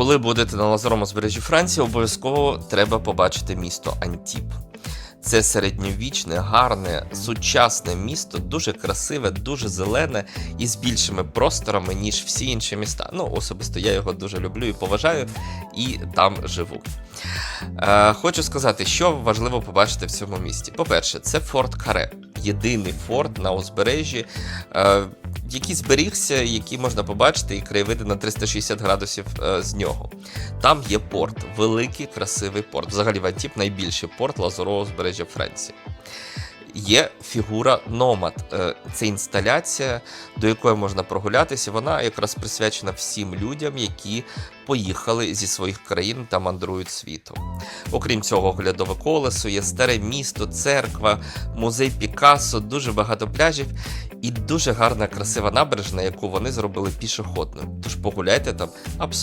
Коли будете на лазурному збережжі Франції, обов'язково треба побачити місто Антіп. Це середньовічне, гарне, сучасне місто, дуже красиве, дуже зелене і з більшими просторами, ніж всі інші міста. Ну, особисто я його дуже люблю і поважаю, і там живу. Е, хочу сказати, що важливо побачити в цьому місті. По-перше, це форт Каре, єдиний форт на узбережжі, е, який зберігся, який можна побачити, і краєвиди на 360 градусів е, з нього. Там є порт, великий красивий порт. Взагалі в найбільший порт лазурового узбережжя Франції. Є фігура Номад. Е, Це інсталяція, до якої можна прогулятися. Вона якраз присвячена всім людям, які поїхали зі своїх країн та мандрують світом. Окрім цього, оглядове колесо, є старе місто, церква, музей Пікассо, дуже багато пляжів і дуже гарна красива набережна, яку вони зробили пішохідною. Тож погуляйте там абсолютно